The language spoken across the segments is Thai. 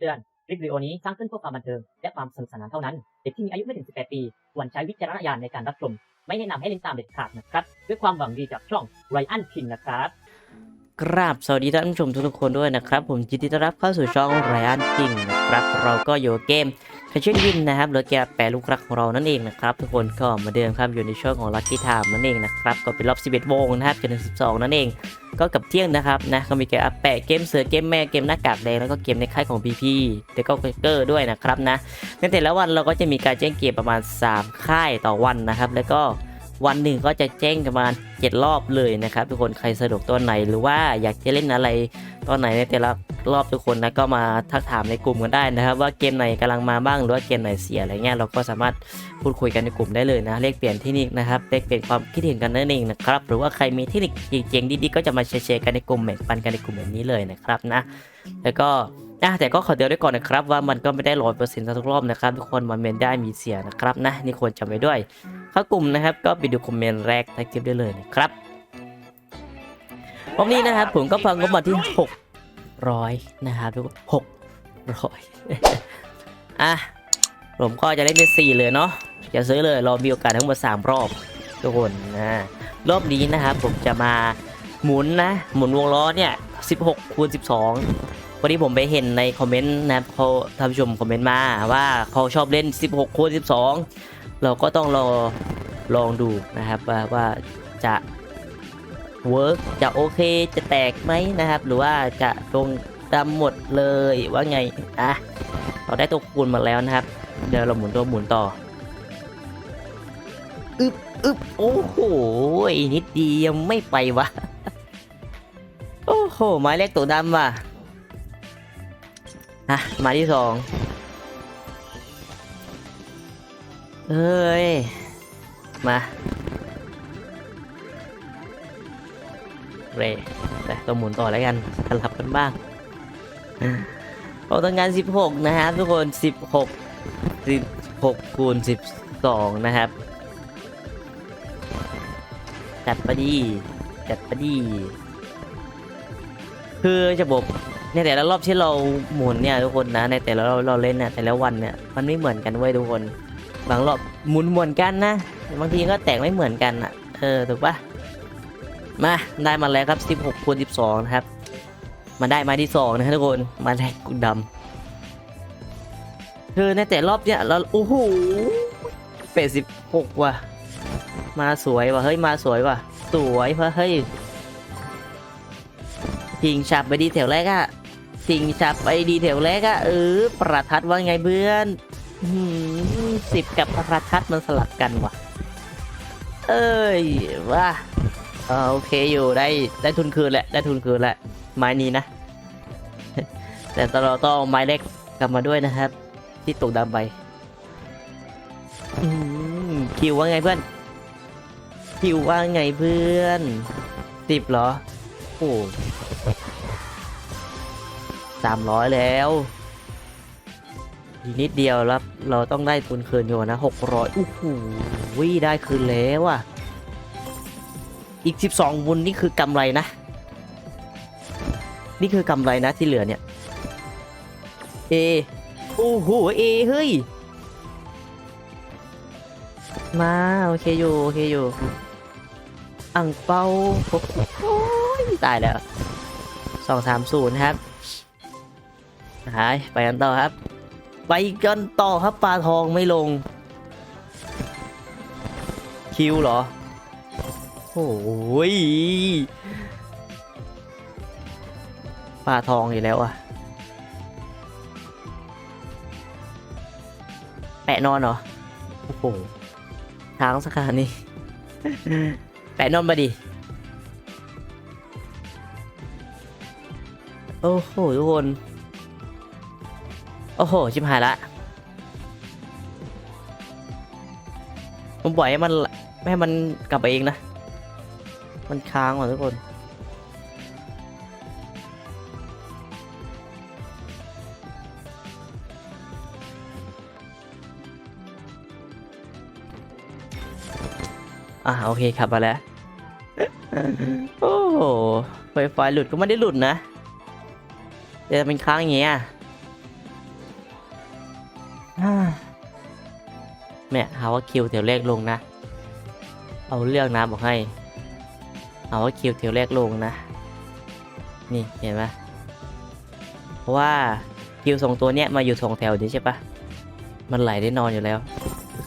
ำเตือน คลิปวิดีโอนี้สร้างขึ้นเพื่อความบันเทิง และความสนุกสนานเท่านั้น เด็กที่มีอายุไม่ถึง 18 ปีควรใช้วิจารณญาณในการรับชม ไม่แนะนำให้เล่นตามเด็ดขาดนะครับ ด้วยความหวังดีจากช่องไรอันคิงนะครับกราบสวัสดีท่านผู้ชมทุกๆคนด้วยนะครับ ผมยินดีต้อนรับเข้าสู่ช่องไรอันคิงนะครับ เราก็อยู่เกม คาชิวินนะครับหรือแกแปรลูกรักของเรานั่นเองนะครับทุกคนก็มาเดิมครับอยู่ในช่วงของลัคกี้ไทม์นั่นเองนะครับก็เป็นรอบ 11โมงนะครับจนถึง 12 นั่นเอง ก็กับเที่ยงนะครับนะก็มีแกอัปแปะเกมเสือเกมแม่เกมหน้ากากแดงแล้วก็เกมในค่ายของ PP แต่ก็เกอร์ด้วยนะครับนะในแต่ละวันเราก็จะมีการแจ้งเกมประมาณ 3 ค่ายต่อวันนะครับ แล้วก็ วันหนึ่งก็จะแจ้งประมาณ 7 รอบเลยนะครับ ทุกคนใครสะดวกตัวไหน หรือว่าอยากจะเล่นอะไรตอนไหนในแต่ละรอบทุกคนนะก็มาทักถามในกลุ่มกันได้นะครับ ว่าเกมไหนกำลังมาบ้างหรือว่าเกมไหนเสียอะไรเงี้ยเราก็สามารถพูดคุยกันในกลุ่มได้เลยนะเลขเปลี่ยนเทคนิคนะครับเลขเปลี่ยนความคิดเห็นกันนั่นเองนะครับหรือว่าใครมีเทคนิคเจ๋งๆดีๆก็จะมาแชร์กันในกลุ่มแบ่งปันกันในกลุ่มแบบนี้เลยนะครับนะแล้วก็อะแต่ก็ขอเตือนไว้ก่อนนะครับว่ามันก็ไม่ได้ร้อยเปอร์เซ็นต์ทุกรอบนะครับทุกคนมันเมนได้มีเสียนะครับนะนี่ควรจำไว้ด้วย เข้ากลุ่มนะครับ ก็ไปดูคอมเมนต์แรกใต้คลิปได้เลยนะครับวันนี้นะครับผมก็ฟังก็มาที่ 600 นะครับทุกคน600อะผมก็จะเล่นเป็น4เลยเนาะจะซื้อเลยเรามีโอกาสทั้งหมด3รอบทุกคนนะรอบนี้นะครับผมจะมาหมุนนะหมุนวงล้อเนี่ย16คูณ12 วันนี้ผมไปเห็นในคอมเมนต์นะครับเขาท่านผู้ชมคอมเมนต์มาว่าเขาชอบเล่น 16คูณ12 เราก็ต้องรอลองดูนะครับ ว่าว่าจะเวิร์กจะโอเคจะแตกไหมนะครับ หรือว่าจะลงดำหมดเลยว่าไงอะเราได้ตัวคูณมาแล้วนะครับ เดี๋ยวเราหมุนตัวหมุนต่ออึบอึบโอ้โหนิดเดียวไม่ไปวะโอ้โหหมายเลขตัวดำว่ะอะหมายที่สอง เอ้ย มา เรแต่ต้อหมุนต่อแล้วกันสลับกันบ้างเราต้องการ 16 นะครับ ทุกคน 16 16คูณ12 นะครับ จัดไปดี จัดไปดี คือจะบอกในแต่ละรอบที่เราหมุนเนี่ยทุกคนนะ ในแต่ละเราเราเล่นเนี่ยแต่ละวันเนี่ย มันไม่เหมือนกันเว้ยทุกคน บางรอบหมุนเหมือนกันนะ บางทีก็แตกไม่เหมือนกันอะ เออ ถูกปะมาได้มาแล้วครับ 16คูณ12 นะครับ มาได้มาที่2นะครับทุกคน มาแรกกุดำคือในแต่รอบเนี้ยเราโอ้โหเป็ดสิบหกว่ะ มาสวยว่ะ เฮ้ย มาสวยว่ะ สวยเพราะเฮ้ยทิงฉับไปดีแถวแรกอะทิงฉับไปดีแถวแรกอะเออ ประทัดว่าไงเพื่อน สิบกับประทัดมันสลับกันว่ะ เอ้ยว่าโอเคอยู่ได้ได้ทุนคืนแหละได้ทุนคืนแหละไม้นี้นะ แต่เราต้องเอาไม้เล็กกลับมาด้วยนะครับ ที่ตกดำไปคิวว่าไงเพื่อนคิวว่าไงเพื่อนสิบเหรอโอ้สามร้อยแล้ว อีกนิดเดียวแล้วเราต้องได้ทุนคืนอยู่นะหกร้อยโอ้โหได้คืนแล้วอะ อีกสิบสองวุนนี่คือกำไรนะ นี่คือกำไรนะที่เหลือเนี่ย เอโอ้โหเอเฮ้ย มาโอเคอยู่โอเคอยู่อังเปาโอ้ยตายแล้วสองสามศูนย์ครับหายไปกันต่อครับ ไปกันต่อครับปลาทองไม่ลง คิวเหรอ โอ้ยปลาทองอีกแล้วอะแปะนอนเหรอ โอ้โหทางสักขาดนี้ แปะนอนมาดิ โอ้โหทุกคน โอ้โห ชิบหายละผมปล่อยให้มันไม่ให้มันกลับไปเองนะ มันค้างว่ะทุกคนอ่าโอเคขับมาแล้ว โอ้โหไฟไฟหลุดก็ไม่ได้หลุดนะแต่เป็นค้างอย่างเงี้ย แม่หาว่าคิวแถวแรกลงนะ เอาเรื่องนะบอกให้หาว่าคิวแถวแรกลงนะ นี่เห็นไหมเพราะว่าคิวสองตัวเนี้ยมาอยู่สองแถวนี้ใช่ปะมันไหลได้นอนอยู่แล้ว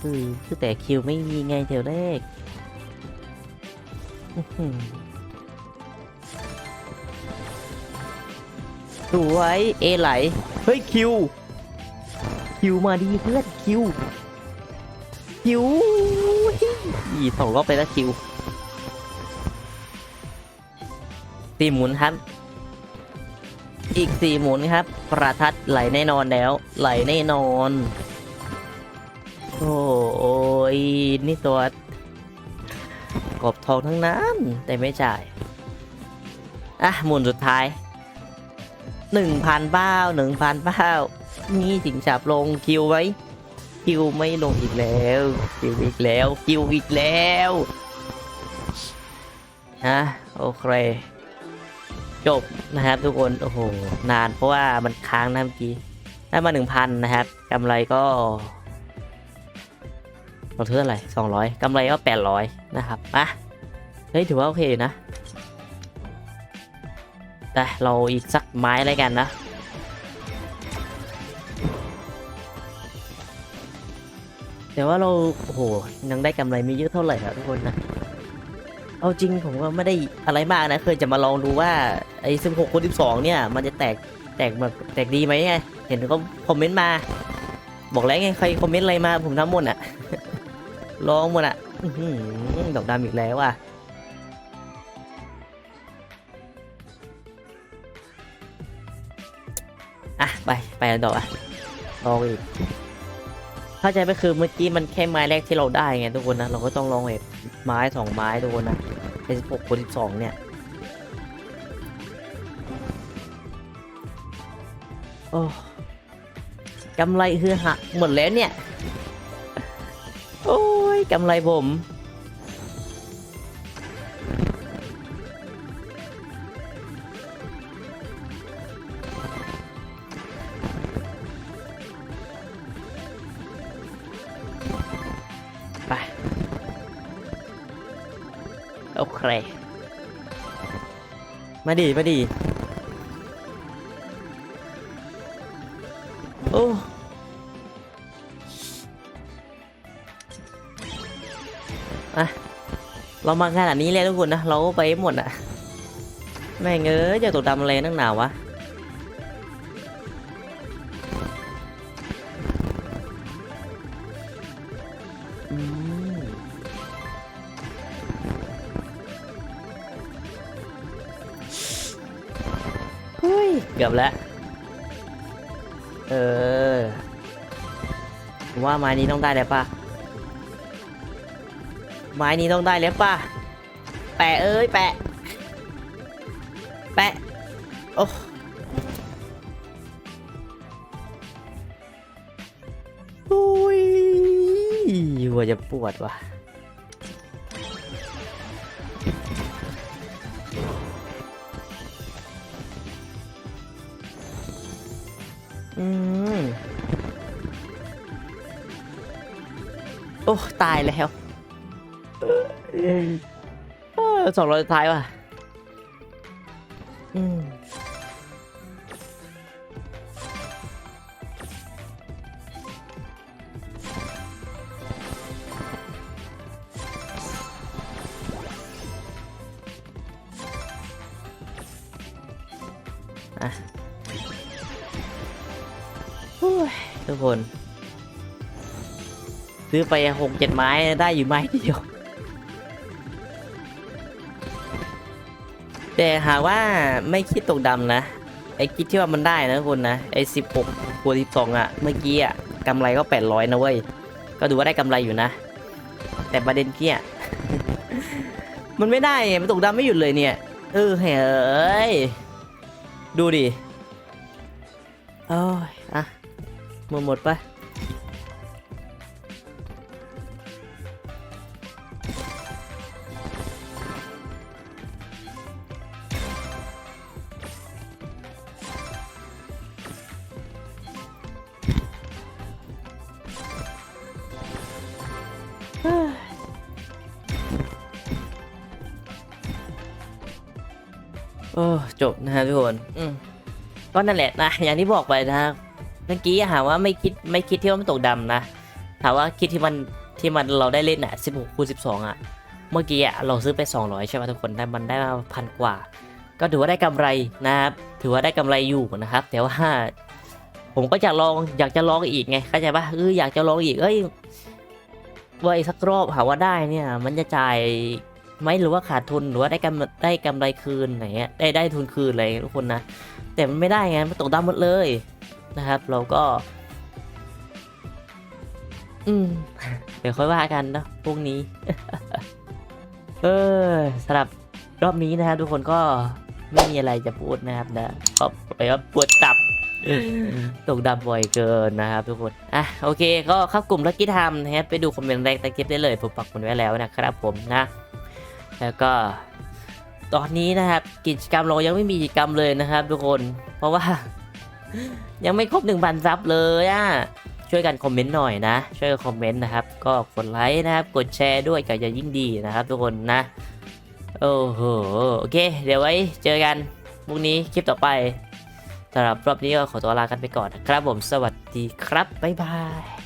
คือคือแต่คิวไม่มีไงแถวแรกสวยเอไหล เฮ้ยคิว คิวมาดีเพื่อนคิวคิวอีสองรอบไปแล้วคิวสี่หมุนครับ อีกสี่หมุนครับ ประทัดไหลแน่นอนแล้ว ไหลแน่นอน โอ้ยนี่ตัวกบทองทั้งนั้นแต่ไม่จ่าย อะ หมุนสุดท้ายหนึ่งพันบ้าหนึ่งพันบ้า นี่ถึงจับลงคิวไว้คิวไม่ลงอีกแล้วคิวอีกแล้วคิวอีกแล้วนะโอเคจบนะครับทุกคนโอ้โหนานเพราะว่ามันค้างนะเมื่อกี้ได้มาหนึ่งพันนะครับกำไรก็เราเท่าไหร่สองร้อยกำไรก็แปดร้อยนะครับอะเฮ้ยถือว่าโอเคนะแต่เราอีกสักไม้อะไรกันนะ แต่ว่าเราโอ้โหยังได้กำไรไม่เยอะเท่าไหร่ครับทุกคนนะ เอาจริงผมก็ไม่ได้อะไรมากนะเคยจะมาลองดูว่าไอ้สิบหกคนสิบสองเนี่ย มันจะแตกแตกแบบแตกดีไหมไงเห็นเขาคอมเมนต์มา บอกแล้วไงใครคอมเมนต์อะไรมาผมทำหมดอะลองหมดอะดอกดำอีกแล้วอะอะไปไปอันดออะลองอีก เข้าใจไปคือเมื่อกี้มันแค่ไม้แรกที่เราได้ไงทุกคนนะ เราก็ต้องลองเอกไม้สองไม้ทุกคนนะไอ้สิบหกคนสิบสองเนี่ยโอ้กำไรคือหักหมดแล้วเนี่ย โอ้ยกำไรผม โอเค มาดีมาดีโอ้อะเรามาขนาดนี้แล้วทุกคนนะ เราก็ไปหมดอะแม่งเอ้ยจะตกดำอะไรนักหนาวะ กือบแล้วเออผมว่าไม้นี้ต้องได้แล้วป่ะไม้นี้ต้องได้แล้วป่ะแปะเอ้ยแปะ แปะโอ้โอ้ยหัวจะปวดว่ะ อืมโอ้ตายแล้วสองร้อยท้ายว่ะ อืมอะ ทุกคน ซื้อไปหกเจ็ดไม้ได้อยู่ไม้เดียว แต่หาว่าไม่คิดตกดำนะ ไอคิดที่ว่ามันได้นะทุกคนนะ ไอสิบหกบวกสิบสองอะเมื่อกี้อะกำไรก็แปดร้อยนะเว้ย ก็ดูว่าได้กำไรอยู่นะ แต่ประเด็นเกี้ยมันไม่ได้ไมันตกดำไม่หยุดเลยเนี่ย เออเฮ้ยดูดิ โอ้ย อะ หมดหมดไปโอ้จบนะฮะทุกคน อืมก็นั่นแหละนะ อย่างที่บอกไปนะ มื่อกี้หาว่าไม่คิดไม่คิดที่ว่ามันตกดำนะถามว่าคิดที่มันที่มันเราได้เล่นอะ16คูณ12 อะ เมื่อกี้อะเราซื้อไป 200 ใช่ไหมทุกคนได้มันได้มาพันกว่า ก็ถือว่าได้กำไรนะครับถือว่าได้กำไรอยู่นะครับ แต่ว่าผมก็อยากลองอยากจะลองอีกไงเข้าใจปะเอออยากจะลองอีกเอ้ยว่าอีกสักรอบหาว่าได้เนี่ย มันจะจ่ายไหมหรือว่าขาดทุนหรือว่าได้กำได้กำไรคืนไหนเงี้ยได้ได้ทุนคืนอะไรทุกคนนะแต่มันไม่ได้ไงมันตกดำหมดเลย นะครับ เราก็ อืม เดี๋ยวค่อยว่ากันนะพรุ่งนี้ เออสำหรับรอบนี้นะครับทุกคนก็ไม่มีอะไรจะพูดนะครับนะก็ไปว่าปวดตับตกดำบ่อยเกินนะครับทุกคน อะโอเค ก็เข้ากลุ่มลักกี้ทม์นะครับไปดูคอมเมนต์แรกต้คลิปได้เลยผมปักมันไว้แล้วนะครับผมนะ แล้วก็ ตอนนี้นะครับ กิจกรรมเรายังไม่มีกิจกรรมเลยนะครับ ทุกคน เพราะว่า ยังไม่ครบ 1,000 ซับเลยอะ ช่วยกันคอมเมนต์หน่อยนะ ช่วยกันคอมเมนต์นะครับ ก็กดไลค์นะครับ กดแชร์ด้วยก็จะยิ่งดีนะครับ ทุกคนนะ โอ้โห โอเค เดี๋ยวไว้เจอกันพรุ่งนี้คลิปต่อไปสำหรับรอบนี้ก็ขอตัวลากันไปก่อนนะครับผม สวัสดีครับ บ๊ายบาย